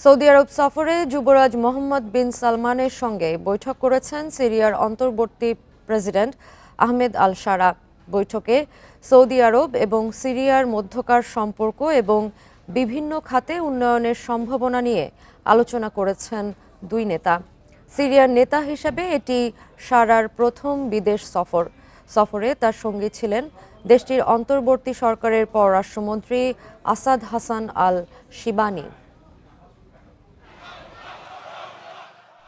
Saudi আরব সফরে যুবরাজ মোহাম্মদ বিন সালমানের সঙ্গে বৈঠক করেছেন সিরিয়ার অন্তর্বর্তী প্রেসিডেন্ট আহমেদ আল সারা বৈঠকে সৌদি আরব এবং সিরিয়ার মধ্যকার সম্পর্ক এবং বিভিন্ন খাতে উন্নয়নের সম্ভাবনা নিয়ে আলোচনা করেছেন দুই নেতা। সিরিয়ার নেতা হিসেবে এটি সারার প্রথম বিদেশ সফর। সফরে তার সঙ্গী ছিলেন দেশটির অন্তর্বর্তী সরকারের পররাষ্ট্রমন্ত্রী আসাদ হাসান আল শিবানী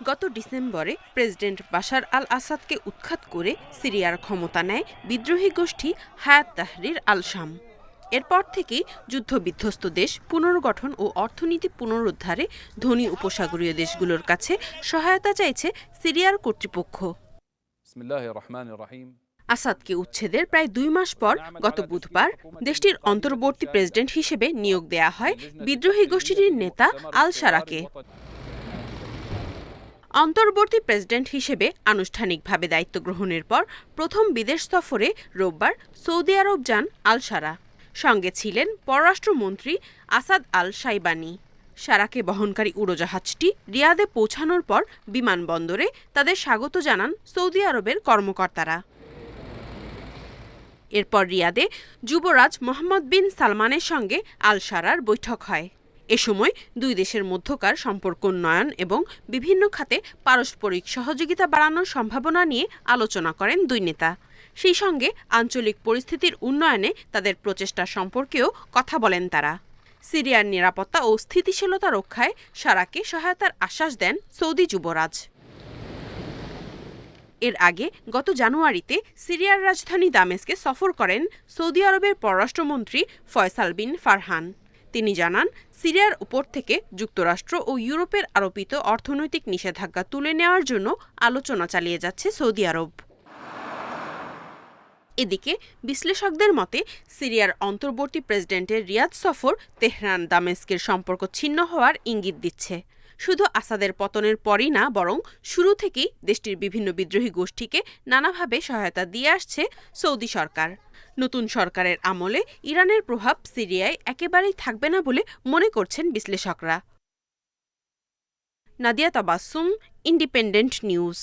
গত ডিসেম্বরে প্রেসিডেন্ট বাশার আল আসাদকে উৎখাত করে সিরিয়ার ক্ষমতা নেয় বিদ্রোহী গোষ্ঠী হায়াত তাহরির আল শাম এরপর থেকেই যুদ্ধবিধ্বস্ত দেশ পুনর্গঠন ও অর্থনীতি পুনরুদ্ধারে ধনী উপসাগরীয় দেশগুলোর কাছে সহায়তা চাইছে সিরিয়ার কর্তৃপক্ষ। আসাদকে উচ্ছেদের প্রায় দুই মাস পর গত বুধবার দেশটির অন্তর্বর্তী প্রেসিডেন্ট হিসেবে নিয়োগ দেয়া হয় বিদ্রোহী গোষ্ঠীটির নেতা আল সারাকে অন্তর্বর্তী প্রেসিডেন্ট হিসেবে আনুষ্ঠানিকভাবে দায়িত্ব গ্রহণের পর প্রথম বিদেশ সফরে রোববার সৌদি আরব যান আল সারা সঙ্গে ছিলেন পররাষ্ট্রমন্ত্রী আসাদ আল সাইবানি সারাকে বহনকারী উড়োজাহাজটি রিয়াদে পৌঁছানোর পর বিমানবন্দরে তাদের স্বাগত জানান সৌদি আরবের কর্মকর্তারা। এরপর রিয়াদে যুবরাজ মোহাম্মদ বিন সালমানের সঙ্গে আল সারার বৈঠক হয়। এ সময় দুই দেশের মধ্যকার সম্পর্ক উন্নয়ন এবং বিভিন্ন খাতে পারস্পরিক সহযোগিতা বাড়ানোর সম্ভাবনা নিয়ে আলোচনা করেন দুই নেতা। সেই সঙ্গে আঞ্চলিক পরিস্থিতির উন্নয়নে তাদের প্রচেষ্টা সম্পর্কেও কথা বলেন তারা। সিরিয়ার নিরাপত্তা ও স্থিতিশীলতা রক্ষায় সারাকে সহায়তার আশ্বাস দেন সৌদি যুবরাজ। এর আগে গত জানুয়ারিতে সিরিয়ার রাজধানী দামেস্কে সফর করেন সৌদি আরবের পররাষ্ট্রমন্ত্রী ফয়সাল বিন ফারহান। তিনি জানান, সিরিয়ার উপর থেকে যুক্তরাষ্ট্র ও ইউরোপের আরোপিত অর্থনৈতিক নিষেধাজ্ঞা তুলে নেওয়ার জন্য আলোচনা চালিয়ে যাচ্ছে সৌদি আরব। এদিকে, বিশ্লেষকদের মতে, সিরিয়ার অন্তর্বর্তী প্রেসিডেন্টের রিয়াদ সফর তেহরান দামেস্কের সম্পর্ক ছিন্ন হওয়ার ইঙ্গিত দিচ্ছে। শুধু আসাদের পতনের পরই না, বরং শুরু থেকেই দেশটির বিভিন্ন বিদ্রোহী গোষ্ঠীকে নানাভাবে সহায়তা দিয়ে আসছে সৌদি সরকার। নতুন সরকারের আমলে ইরানের প্রভাব সিরিয়ায় একেবারেই থাকবে না বলে মনে করছেন বিশ্লেষকরা। Nadia Tabassum, independent news.